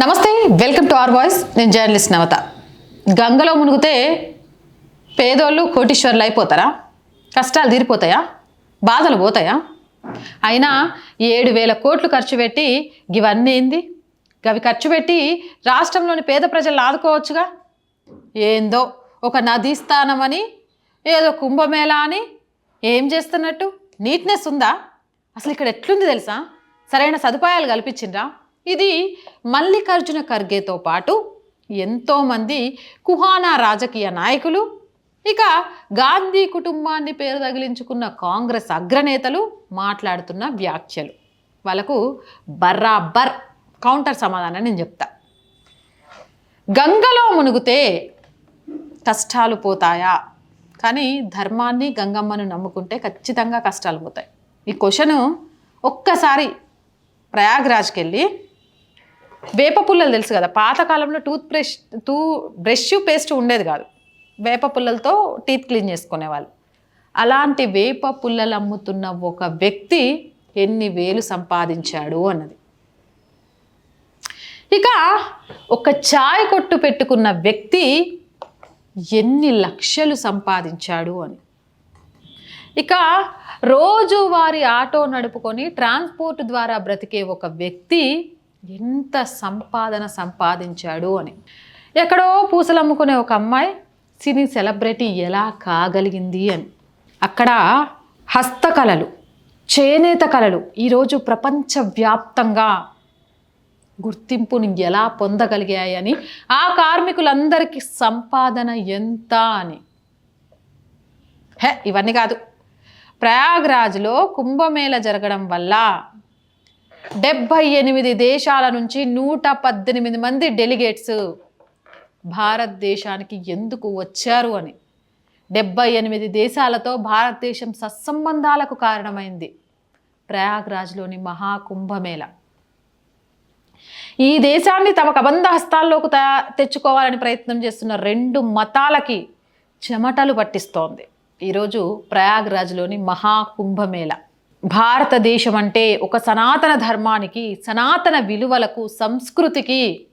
నమస్తే welcome to R voice. నేను journalist Navata. గంగలో మునిగితే పేదోళ్ళు కోటీశ్వర్లు అయిపోతారా? కష్టాలు తీరిపోతాయా? బాధలు పోతాయా? అయినా ఏడు వేల కోట్లు ఖర్చు పెట్టి ఇవన్నీ ఏంది? గవి ఖర్చు పెట్టి రాష్ట్రంలోని పేద ప్రజలను ఆదుకోవచ్చుగా? ఏందో ఒక నదీ స్థానమని ఏదో కుంభమేళా అని ఏం చేస్తున్నట్టు? నీట్నెస్ ఉందా? అసలు ఇక్కడ ఎట్లుంది తెలుసా? సరైన సదుపాయాలు కల్పించిండ్రా? ఇది మల్లికార్జున ఖర్గేతో పాటు ఎంతోమంది కుహానా రాజకీయ నాయకులు ఇక గాంధీ కుటుంబాన్ని పేరు తగిలించుకున్న కాంగ్రెస్ అగ్రనేతలు మాట్లాడుతున్న వ్యాఖ్యలు. వాళ్ళకు బర్రాబర్ కౌంటర్ సమాధానం నేను చెప్తా. గంగలో మునిగితే కష్టాలు పోతాయా? కానీ ధర్మాన్ని గంగమ్మను నమ్ముకుంటే ఖచ్చితంగా కష్టాలు పోతాయి. ఈ క్వశ్చను ఒక్కసారి ప్రయాగ్రాజ్కి వెళ్ళి వేప పుల్లలు తెలుసు కదా పాతకాలంలో tooth brush too brush paste ఉండేది కాదు. వేప పుల్లలతో టీత్ క్లీన్ చేసుకునేవాళ్ళు. అలాంటి వేప పుల్లలు అమ్ముతున్న ఒక వ్యక్తి ఎన్ని వేలు సంపాదించాడు అన్నది. ఇక ఒక ఛాయ్ కొట్టు పెట్టుకున్న వ్యక్తి ఎన్ని లక్షలు సంపాదించాడు అని. ఇక రోజువారి ఆటో నడుపుకొని ట్రాన్స్పోర్ట్ ద్వారా బ్రతికే ఒక వ్యక్తి ఎంత సంపాదన సంపాదించాడు అని. ఎక్కడో పూసలు అమ్ముకునే ఒక అమ్మాయి సినీ సెలబ్రిటీ ఎలా కాగలిగింది అని. అక్కడ హస్తకళలు చేనేత కళలు ఈరోజు ప్రపంచవ్యాప్తంగా గుర్తింపుని ఎలా పొందగలిగాయని ఆ కార్మికులందరికీ సంపాదన ఎంత అని. హే ఇవన్నీ కాదు. ప్రయాగ్రాజ్లో కుంభమేళ జరగడం వల్ల డెబ్భై ఎనిమిది దేశాల నుంచి నూట పద్దెనిమిది మంది డెలిగేట్స్ భారతదేశానికి ఎందుకు వచ్చారు అని. డెబ్బై ఎనిమిది దేశాలతో భారతదేశం సత్సంబంధాలకు కారణమైంది. ప్రయాగ్రాజ్లోని మహాకుంభమేళ. ఈ దేశాన్ని తమ కబంధ హస్తాల్లోకి తెచ్చుకోవాలని ప్రయత్నం చేస్తున్న రెండు మతాలకి చెమటలు పట్టిస్తోంది. ఈరోజు ప్రయాగ్రాజ్లోని మహాకుంభమేళ. భారతదేశం అంటే ఒక సనాతన ధర్మానికి సనాతన విలువలకు సంస్కృతికి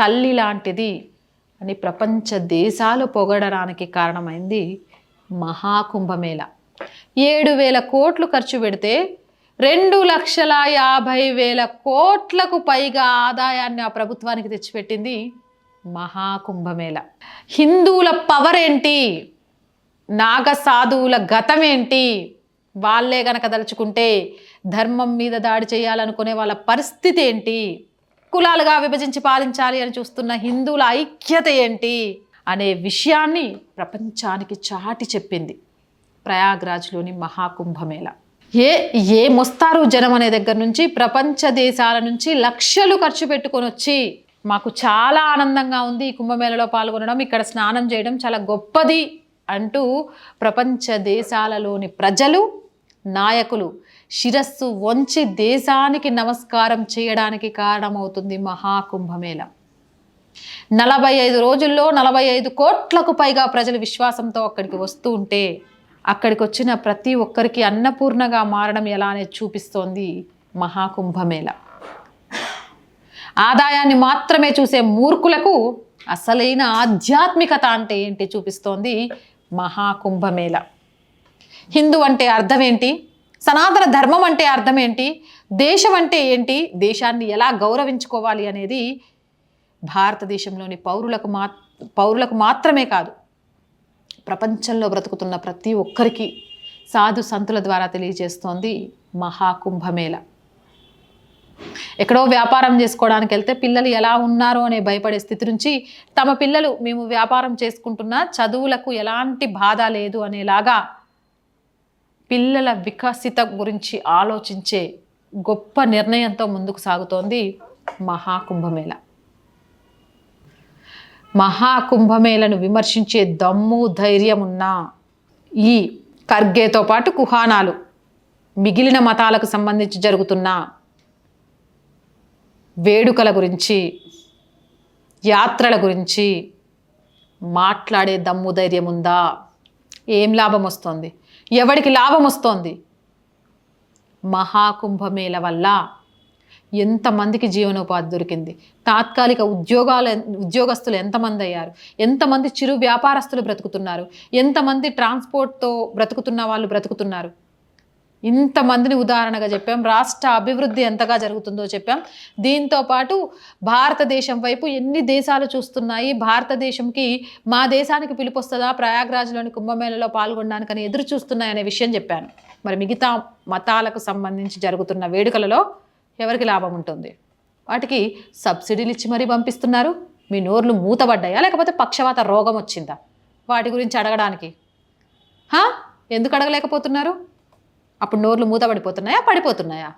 తల్లి లాంటిది అని ప్రపంచ దేశాలు పొగడడానికి కారణమైంది మహాకుంభమేళ. ఏడు వేల కోట్లు ఖర్చు పెడితే రెండు లక్షల యాభై వేల కోట్లకు పైగా ఆదాయాన్ని ఆ ప్రభుత్వానికి తెచ్చిపెట్టింది మహాకుంభమేళ. హిందువుల పవర్ ఏంటి? నాగ సాధువుల గతం ఏంటి? వాళ్ళే గనక దలుచుకుంటే ధర్మం మీద దాడి చేయాలనుకునే వాళ్ళ పరిస్థితి ఏంటి? కులాలుగా విభజించి పాలించాలి అని చూస్తున్న హిందువుల ఐక్యత ఏంటి? అనే విషయాన్ని ప్రపంచానికి చాటి చెప్పింది ప్రయాగ్రాజ్లోని మహాకుంభమేళ. ఏ ఏ మొస్తారు జనం అనే దగ్గర నుంచి ప్రపంచ దేశాల నుంచి లక్షలు ఖర్చు పెట్టుకొని వచ్చి మాకు చాలా ఆనందంగా ఉంది ఈ కుంభమేళలో పాల్గొనడం ఇక్కడ స్నానం చేయడం చాలా గొప్పది అంటూ ప్రపంచ దేశాలలోని ప్రజలు నాయకులు శిరస్సు వంచి దేశానికి నమస్కారం చేయడానికి కారణమవుతుంది మహాకుంభమేళ. నలభై ఐదు రోజుల్లో నలభై ఐదు కోట్లకు పైగా ప్రజలు విశ్వాసంతో అక్కడికి వస్తూ ఉంటే అక్కడికి వచ్చిన ప్రతి ఒక్కరికి అన్నపూర్ణగా మారడం ఎలా అనేది చూపిస్తోంది మహాకుంభమేళ. ఆదాయాన్ని మాత్రమే చూసే మూర్ఖులకు అసలైన ఆధ్యాత్మికత అంటే ఏంటి చూపిస్తోంది మహాకుంభమేళ. హిందూ అంటే అర్థం ఏంటి? సనాతన ధర్మం అంటే అర్థం ఏంటి? దేశం అంటే ఏంటి? దేశాన్ని ఎలా గౌరవించుకోవాలి అనేది భారతదేశంలోని పౌరులకు మా పౌరులకు మాత్రమే కాదు ప్రపంచంలో బ్రతుకుతున్న ప్రతి ఒక్కరికి సాధు సంతుల ద్వారా తెలియజేస్తోంది మహాకుంభమేళ. ఎక్కడో వ్యాపారం చేసుకోవడానికి వెళ్తే పిల్లలు ఎలా ఉన్నారు అనే భయపడే స్థితి నుంచి తమ పిల్లలు మేము వ్యాపారం చేసుకుంటున్నా చదువులకు ఎలాంటి బాధ లేదు అనేలాగా పిల్లల వికసిత గురించి ఆలోచించే గొప్ప నిర్ణయంతో ముందుకు సాగుతోంది మహాకుంభమేళ. మహాకుంభమేళను విమర్శించే దమ్ము ధైర్యం ఉన్న ఈ ఖర్గేతో పాటు కుహానాలు మిగిలిన మతాలకు సంబంధించి జరుగుతున్న వేడుకల గురించి యాత్రల గురించి మాట్లాడే దమ్ము ధైర్యం ఉందా? ఏం లాభం వస్తుంది? ఎవడికి లాభం వస్తోంది? మహాకుంభమేళ వల్ల ఎంతమందికి జీవనోపాధి దొరికింది? తాత్కాలిక ఉద్యోగాలు ఉద్యోగస్తులు ఎంతమంది అయ్యారు? ఎంతమంది చిరు వ్యాపారస్తులు బ్రతుకుతున్నారు? ఎంతమంది ట్రాన్స్పోర్ట్తో బ్రతుకుతున్న వాళ్ళు బ్రతుకుతున్నారు? ఇంతమందిని ఉదాహరణగా చెప్పాం రాష్ట్ర అభివృద్ధి ఎంతగా జరుగుతుందో చెప్పాం. దీంతో పాటు భారతదేశం వైపు ఎన్ని దేశాలు చూస్తున్నాయి భారతదేశంకి మా దేశానికి పిలుపొస్తుందా ప్రయాగ్రాజ్లోని కుంభమేళలో పాల్గొనడానికని ఎదురు చూస్తున్నాయనే విషయం చెప్పాను. మరి మిగతా మతాలకు సంబంధించి జరుగుతున్న వేడుకలలో ఎవరికి లాభం ఉంటుంది? వాటికి సబ్సిడీలు ఇచ్చి మరీ పంపిస్తున్నారు. మీ నోర్లు మూతబడ్డాయా? లేకపోతే పక్షవాత రోగం వచ్చిందా? వాటి గురించి అడగడానికి. ఎందుకు అడగలేకపోతున్నారు? అప్పుడు నోర్లు మూతపడిపోతున్నాయా పడిపోతున్నాయా?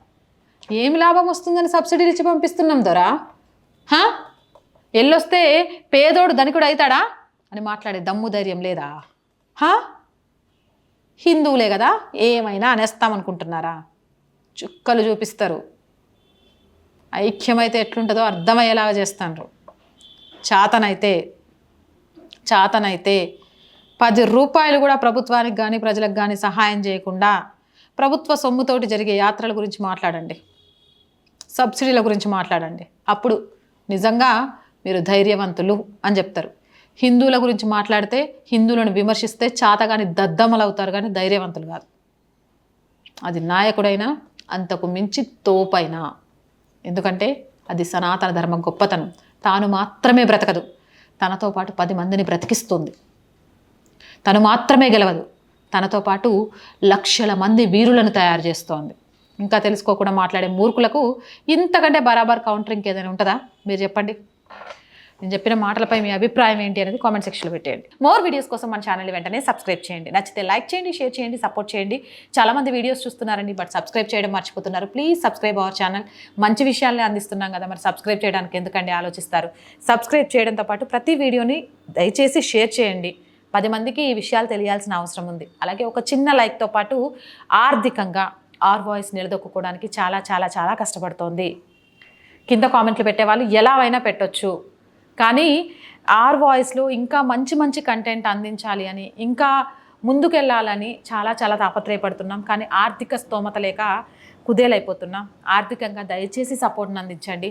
ఏమి లాభం వస్తుందని సబ్సిడీలు ఇచ్చి పంపిస్తున్నాం దొరా? హా? ఎల్లొస్తే పేదోడు ధనికుడు అవుతాడా అని మాట్లాడే దమ్ము ధైర్యం లేదా? హా? హిందువులే కదా ఏమైనా అనేస్తామనుకుంటున్నారా? చుక్కలు చూపిస్తారు. ఐక్యమైతే ఎట్లుంటుందో అర్థమయ్యేలాగా చేస్తాండ్రు. చాతనైతే చాతనైతే పది రూపాయలు కూడా ప్రభుత్వానికి కానీ ప్రజలకు కానీ సహాయం చేయకుండా ప్రభుత్వ సొమ్ముతోటి జరిగే యాత్రల గురించి మాట్లాడండి. సబ్సిడీల గురించి మాట్లాడండి. అప్పుడు నిజంగా మీరు ధైర్యవంతులు అని చెప్తారు. హిందువుల గురించి మాట్లాడితే హిందువులను విమర్శిస్తే చాతగాని దద్దమలు అవుతారు కానీ ధైర్యవంతులు కాదు. అది నాయకుడైనా అంతకు మించి తోపైనా. ఎందుకంటే అది సనాతన ధర్మం గొప్పతనం. తాను మాత్రమే బ్రతకదు. తనతో పాటు పది మందిని బ్రతికిస్తుంది. తను మాత్రమే గెలవదు. తనతో పాటు లక్షల మంది వీరులను తయారు చేస్తోంది. ఇంకా తెలుసుకోకుండా మాట్లాడే మూర్ఖులకు ఇంతకంటే బరాబర్ కౌంటర్ ఇంకేదైనా ఉంటుందా? మీరు చెప్పండి. నేను చెప్పిన మాటలపై మీ అభిప్రాయం ఏంటి అనేది కామెంట్ సెక్షన్లో పెట్టేయండి. మోర్ వీడియోస్ కోసం మన ఛానల్ వెంటనే సబ్స్క్రైబ్ చేయండి. నచ్చితే లైక్ చేయండి షేర్ చేయండి సపోర్ట్ చేయండి. చాలామంది వీడియోస్ చూస్తున్నారండి బట్ సబ్స్క్రైబ్ చేయడం మర్చిపోతున్నారు. Please subscribe our channel. మంచి విషయాలనే అందిస్తున్నాం కదా మరి సబ్స్క్రైబ్ చేయడానికి ఎందుకండి ఆలోచిస్తారు? సబ్స్క్రైబ్ చేయడంతో పాటు ప్రతి వీడియోని దయచేసి షేర్ చేయండి. పది మందికి ఈ విషయాలు తెలియాల్సిన అవసరం ఉంది. అలాగే ఒక చిన్న లైక్తో పాటు ఆర్థికంగా ఆర్ వాయిస్ నిలదొక్కుకోవడానికి చాలా చాలా చాలా కష్టపడుతోంది. కింద కామెంట్లు పెట్టేవాళ్ళు ఎలా అయినా పెట్టొచ్చు. కానీ ఆర్ వాయిస్లో ఇంకా మంచి మంచి కంటెంట్ అందించాలి అని ఇంకా ముందుకెళ్ళాలని చాలా చాలా తాపత్రయపడుతున్నాం. కానీ ఆర్థిక స్తోమత లేక కుదేలైపోతున్నాం. ఆర్థికంగా దయచేసి సపోర్ట్ని అందించండి.